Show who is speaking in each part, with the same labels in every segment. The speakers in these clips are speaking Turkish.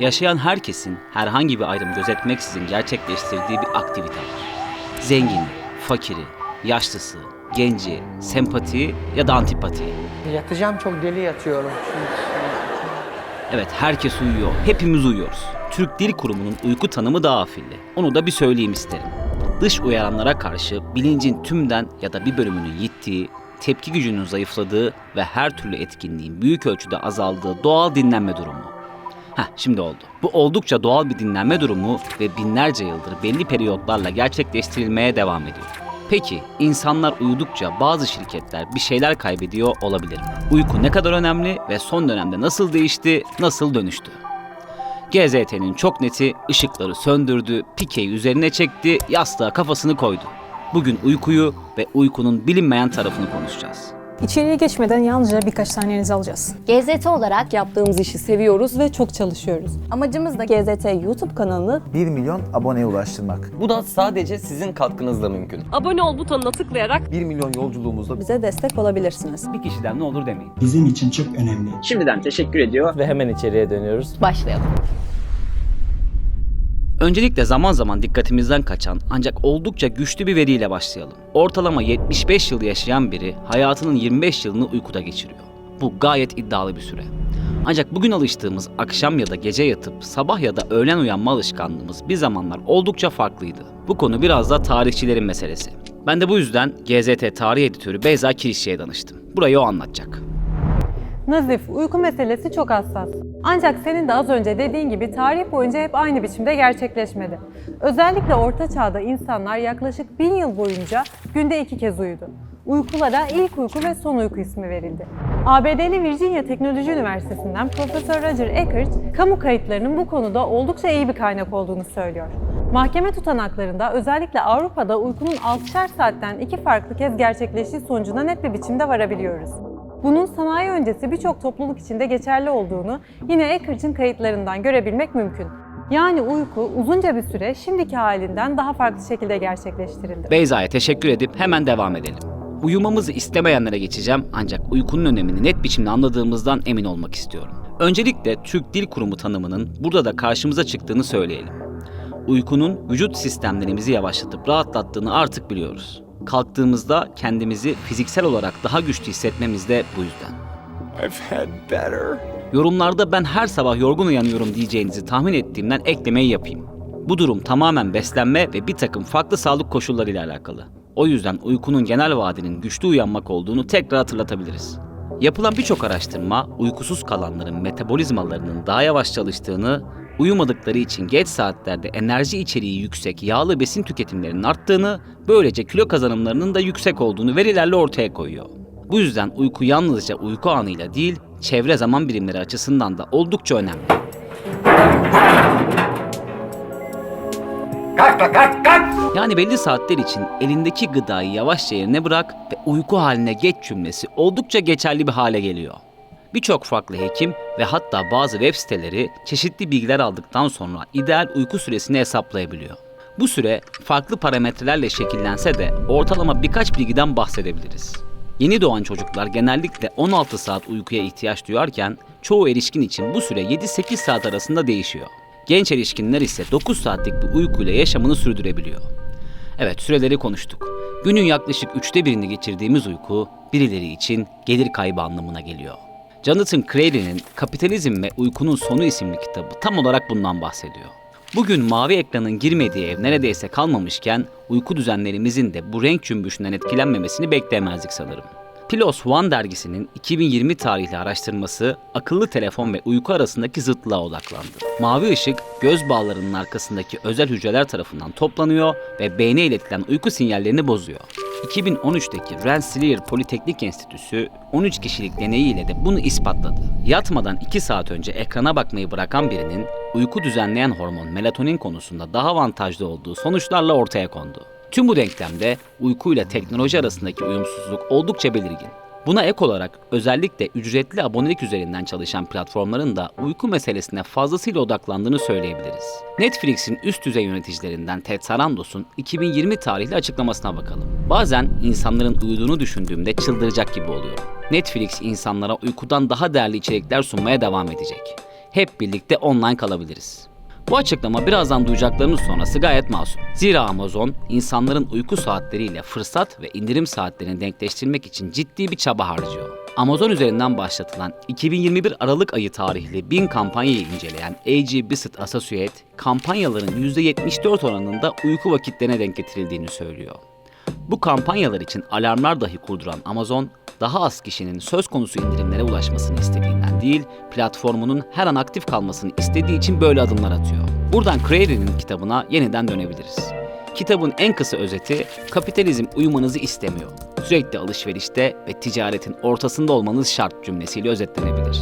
Speaker 1: Yaşayan herkesin herhangi bir ayrım gözetmeksizin gerçekleştirdiği bir aktivite var. Zengini, fakiri, yaşlısı, genci, sempati ya da antipati.
Speaker 2: Yatacağım çok deli yatıyorum.
Speaker 1: Evet herkes uyuyor, hepimiz uyuyoruz. Türk Dil Kurumu'nun uyku tanımı daha afilli. Onu da bir söyleyeyim isterim. Dış uyaranlara karşı bilincin tümden ya da bir bölümünün yittiği, tepki gücünün zayıfladığı ve her türlü etkinliğin büyük ölçüde azaldığı doğal dinlenme durumu. Heh şimdi oldu. Bu oldukça doğal bir dinlenme durumu ve binlerce yıldır belli periyotlarla gerçekleştirilmeye devam ediyor. Peki insanlar uyudukça bazı şirketler bir şeyler kaybediyor olabilir mi? Uyku ne kadar önemli ve son dönemde nasıl değişti, nasıl dönüştü? GZT'nin çok neti ışıkları söndürdü, pikeyi üzerine çekti, yastığa kafasını koydu. Bugün uykuyu ve uykunun bilinmeyen tarafını konuşacağız.
Speaker 3: İçeriye geçmeden yalnızca birkaç saniyenizi alacağız.
Speaker 4: GZT olarak
Speaker 5: Yaptığımız işi seviyoruz ve
Speaker 3: Ve çok çalışıyoruz.
Speaker 5: amacımız da GZT YouTube kanalını
Speaker 6: 1 milyon aboneye ulaştırmak.
Speaker 7: Bu da sadece sizin katkınızla mümkün.
Speaker 8: abone ol butonuna tıklayarak
Speaker 6: 1 milyon yolculuğumuzda
Speaker 5: bize destek olabilirsiniz.
Speaker 1: Bir kişiden ne olur demeyin.
Speaker 9: bizim için çok önemli.
Speaker 10: Şimdiden teşekkür ediyor.
Speaker 7: Ve hemen içeriye dönüyoruz.
Speaker 4: başlayalım.
Speaker 1: Öncelikle zaman zaman dikkatimizden kaçan ancak oldukça güçlü bir veriyle başlayalım. Ortalama 75 yıl yaşayan biri hayatının 25 yılını uykuda geçiriyor. Bu gayet iddialı bir süre. Ancak bugün alıştığımız akşam ya da gece yatıp sabah ya da öğlen uyanma alışkanlığımız bir zamanlar oldukça farklıydı. Bu konu biraz da tarihçilerin meselesi. Ben de bu yüzden GZT tarih editörü Beyza Kirişçi'ye danıştım. Burayı o anlatacak.
Speaker 3: Nazif, uyku meselesi çok hassas. Ancak senin de az önce dediğin gibi tarih boyunca hep aynı biçimde gerçekleşmedi. Özellikle Orta Çağ'da insanlar yaklaşık bin yıl boyunca günde iki kez uyudu. Uykulara ilk uyku ve son uyku ismi verildi. ABD'li Virginia Teknoloji Üniversitesi'nden Profesör Roger Eckert, kamu kayıtlarının bu konuda oldukça iyi bir kaynak olduğunu söylüyor. Mahkeme tutanaklarında özellikle Avrupa'da uykunun 6'şer saatten iki farklı kez gerçekleştiği sonucuna net bir biçimde varabiliyoruz. Bunun sanayi öncesi birçok topluluk içinde geçerli olduğunu yine Eckert'in kayıtlarından görebilmek mümkün. Yani uyku uzunca bir süre şimdiki halinden daha farklı şekilde gerçekleştirildi.
Speaker 1: Beyza'ya teşekkür edip hemen devam edelim. Uyumamızı istemeyenlere geçeceğim ancak uykunun önemini net biçimde anladığımızdan emin olmak istiyorum. Öncelikle Türk Dil Kurumu tanımının burada da karşımıza çıktığını söyleyelim. Uykunun vücut sistemlerimizi yavaşlatıp rahatlattığını artık biliyoruz. Kalktığımızda kendimizi fiziksel olarak daha güçlü hissetmemiz de bu yüzden. Yorumlarda ben her sabah yorgun uyanıyorum diyeceğinizi tahmin ettiğimden eklemeyi yapayım. Bu durum tamamen beslenme ve bir takım farklı sağlık koşullarıyla alakalı. O yüzden uykunun genel vaadinin güçlü uyanmak olduğunu tekrar hatırlatabiliriz. Yapılan birçok araştırma uykusuz kalanların metabolizmalarının daha yavaş çalıştığını, uyumadıkları için geç saatlerde enerji içeriği yüksek yağlı besin tüketimlerinin arttığını, böylece kilo kazanımlarının da yüksek olduğunu verilerle ortaya koyuyor. Bu yüzden uyku yalnızca uyku anıyla değil, çevre zaman birimleri açısından da oldukça önemli. Yani belli saatler için elindeki gıdayı yavaşça yerine bırak ve uyku haline geç cümlesi oldukça geçerli bir hale geliyor. Birçok farklı hekim ve hatta bazı web siteleri çeşitli bilgiler aldıktan sonra ideal uyku süresini hesaplayabiliyor. Bu süre farklı parametrelerle şekillense de ortalama birkaç bilgiden bahsedebiliriz. Yeni doğan çocuklar genellikle 16 saat uykuya ihtiyaç duyarken çoğu erişkin için bu süre 7-8 saat arasında değişiyor. Genç erişkinler ise 9 saatlik bir uykuyla yaşamını sürdürebiliyor. Evet süreleri konuştuk. Günün yaklaşık üçte birini geçirdiğimiz uyku birileri için gelir kaybı anlamına geliyor. Jonathan Crairy'nin Kapitalizm ve Uykunun Sonu isimli kitabı tam olarak bundan bahsediyor. Bugün mavi ekranın girmediği ev neredeyse kalmamışken uyku düzenlerimizin de bu renk cümbüşünden etkilenmemesini bekleyemezdik sanırım. PLOS One dergisinin 2020 tarihli araştırması akıllı telefon ve uyku arasındaki zıtlığa odaklandı. Mavi ışık göz bağlarının arkasındaki özel hücreler tarafından toplanıyor ve beyne iletilen uyku sinyallerini bozuyor. 2013'teki Rensselaer Politeknik Enstitüsü 13 kişilik deneyiyle de bunu ispatladı. Yatmadan 2 saat önce ekrana bakmayı bırakan birinin uyku düzenleyen hormon melatonin konusunda daha avantajlı olduğu sonuçlarla ortaya kondu. Tüm bu denklemde uyku ile teknoloji arasındaki uyumsuzluk oldukça belirgin. Buna ek olarak özellikle ücretli abonelik üzerinden çalışan platformların da uyku meselesine fazlasıyla odaklandığını söyleyebiliriz. Netflix'in üst düzey yöneticilerinden Ted Sarandos'un 2020 tarihli açıklamasına bakalım. Bazen insanların uyuduğunu düşündüğümde çıldıracak gibi oluyorum. Netflix insanlara uykudan daha değerli içerikler sunmaya devam edecek. hep birlikte online kalabiliriz. Bu açıklama birazdan duyacaklarınız sonrası gayet masum. Zira Amazon insanların uyku saatleriyle fırsat ve indirim saatlerini denkleştirmek için ciddi bir çaba harcıyor. Amazon üzerinden başlatılan 2021 Aralık ayı tarihli 1000 kampanyayı inceleyen AG Business Associate, kampanyaların %74 oranında uyku vakitlerine denk getirildiğini söylüyor. Bu kampanyalar için alarmlar dahi kurduran Amazon, daha az kişinin söz konusu indirimlere ulaşmasını istediğinden değil, platformunun her an aktif kalmasını istediği için böyle adımlar atıyor. Buradan Creary'nin kitabına yeniden dönebiliriz. Kitabın en kısa özeti, kapitalizm uyumanızı istemiyor. Sürekli alışverişte ve ticaretin ortasında olmanız şart cümlesiyle özetlenebilir.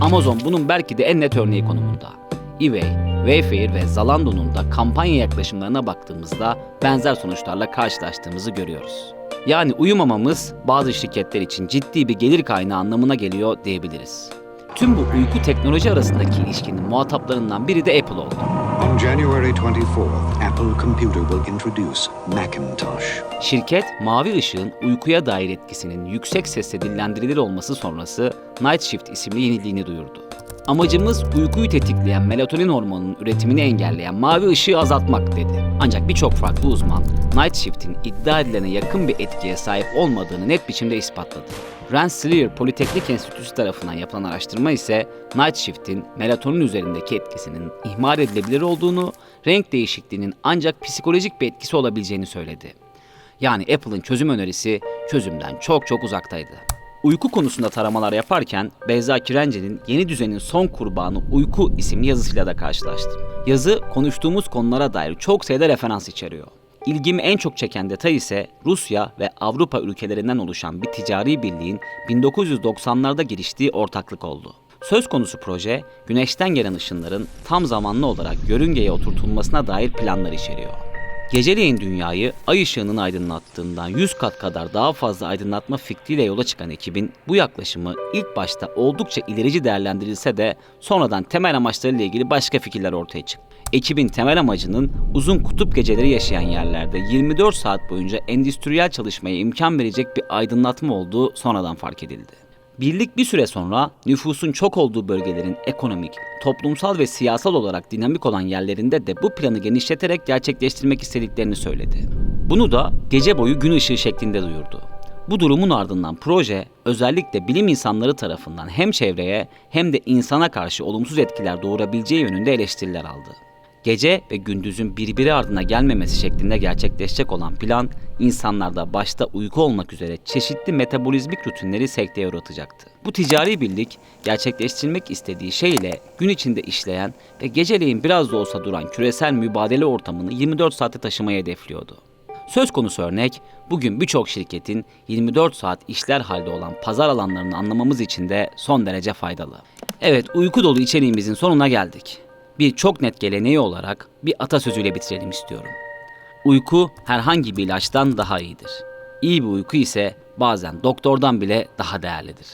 Speaker 1: Amazon bunun belki de en net örneği konumunda. eBay, Wayfair ve Zalando'nun da kampanya yaklaşımlarına baktığımızda benzer sonuçlarla karşılaştığımızı görüyoruz. Yani uyumamamız bazı şirketler için ciddi bir gelir kaynağı anlamına geliyor diyebiliriz. Tüm bu uyku teknoloji arasındaki ilişkinin muhataplarından biri de Apple oldu.
Speaker 4: On January 24th, Apple Computer will introduce Macintosh.
Speaker 1: Şirket, mavi ışığın uykuya dair etkisinin yüksek sesle dillendirilir olması sonrası Night Shift isimli yeniliğini duyurdu. Amacımız uykuyu tetikleyen melatonin hormonunun üretimini engelleyen mavi ışığı azaltmak dedi. Ancak birçok farklı uzman Night Shift'in iddia edilene yakın bir etkiye sahip olmadığını net biçimde ispatladı. Rensselaer Politeknik Enstitüsü tarafından yapılan araştırma ise Night Shift'in melatonin üzerindeki etkisinin ihmal edilebilir olduğunu, renk değişikliğinin ancak psikolojik bir etkisi olabileceğini söyledi. Yani Apple'ın çözüm önerisi çözümden çok çok uzaktaydı. Uyku konusunda taramalar yaparken Beyza Kirence'nin Yeni Düzenin Son Kurbanı Uyku isimli yazısıyla da karşılaştım. Yazı konuştuğumuz konulara dair çok sayıda referans içeriyor. İlgimi en çok çeken detay ise Rusya ve Avrupa ülkelerinden oluşan bir ticari birliğin 1990'larda giriştiği ortaklık oldu. Söz konusu proje, güneşten gelen ışınların tam zamanlı olarak yörüngeye oturtulmasına dair planlar içeriyor. Geceleyin dünyayı ay ışığının aydınlattığından 100 kat kadar daha fazla aydınlatma fikriyle yola çıkan ekibin bu yaklaşımı ilk başta oldukça ilerici değerlendirilse de sonradan temel amaçlarıyla ilgili başka fikirler ortaya çıktı. Ekibin temel amacının uzun kutup geceleri yaşayan yerlerde 24 saat boyunca endüstriyel çalışmaya imkan verecek bir aydınlatma olduğu sonradan fark edildi. Birlik bir süre sonra nüfusun çok olduğu bölgelerin ekonomik, toplumsal ve siyasal olarak dinamik olan yerlerinde de bu planı genişleterek gerçekleştirmek istediklerini söyledi. Bunu da gece boyu gün ışığı şeklinde duyurdu. Bu durumun ardından proje özellikle bilim insanları tarafından hem çevreye hem de insana karşı olumsuz etkiler doğurabileceği yönünde eleştiriler aldı. Gece ve gündüzün birbiri ardına gelmemesi şeklinde gerçekleşecek olan plan, insanlarda başta uyku olmak üzere çeşitli metabolizmik rutinleri sekteye uğratacaktı. Bu ticari birlik, gerçekleştirmek istediği şeyle gün içinde işleyen ve geceleyin biraz da olsa duran küresel mübadele ortamını 24 saate taşımayı hedefliyordu. Söz konusu örnek, bugün birçok şirketin 24 saat işler halde olan pazar alanlarını anlamamız için de son derece faydalı. Evet, uyku dolu içeriğimizin sonuna geldik bir çok net geleneği olarak bir atasözüyle bitirelim istiyorum. Uyku herhangi bir ilaçtan daha iyidir. İyi bir uyku ise bazen doktordan bile daha değerlidir.